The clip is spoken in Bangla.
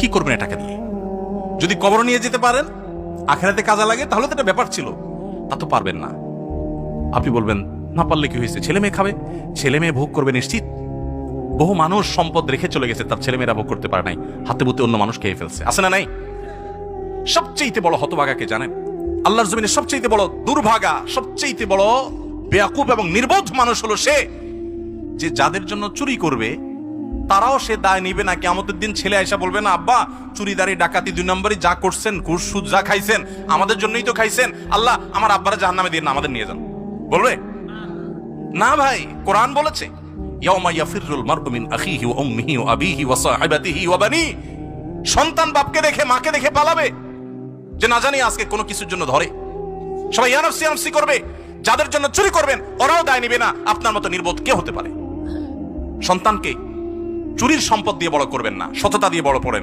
কি করবেন এটাকে দিয়ে যদি কবর নিয়ে যেতে পারেন, আখেরাতে কাজে লাগে, তাহলে তো এটা ব্যাপার ছিল। তা তো পারবেন না। আপনি বলবেন, না পারলে কি হয়েছে? ছেলে মেয়ে খাবে? ছেলে মেয়ে ভোগ করবে নিশ্চিত? বহু মানুষ সম্পদ রেখে চলে গেছে, তার ছেলে মেয়েরা ভোগ করতে পারে নাই। হাতে বুতে অন্য মানুষ খেয়ে ফেলছে। আছে না নাই? সবচেয়ে বড় হতভাগাকে জানেন? আল্লাহর জমিনে সবচেয়ে বড় দুর্ভাগা সবচেয়ে বড় বেয়াকুব এবং নির্বোধ মানুষ হলো সে, যে যাদের জন্য চুরি করবে তারাও সে দায় নিবে না। কেমতের দিন ছেলে আয়সা বলবে, না, আব্বা, চুরিদারি, ডাকাতি দুই নম্বরই যা করছেন, ঘুষ, সুদ যা খাইছেন, আমাদের জন্যই তো খাইছেন। আল্লাহ আমার আব্বারা জাহান নামে দিয়ে না, আমাদের নিয়ে যান। বলবে? না ভাই, কোরআন বলেছে সন্তান বাপকে দেখে, মাকে দেখে পালাবে, যে না জানি আজকে কোনো কিছুর জন্য ধরে। সবাই ইয়ানফসি ইয়ানফসি করবে, যাদের জন্য চুরি করবেন, ওরাও দায় নিবে না। আপনার মতো নির্বোধ কে হতে পারে? সন্তানকে চুরির সম্পদ দিয়ে বড় করবেন না সততা দিয়ে বড় করেন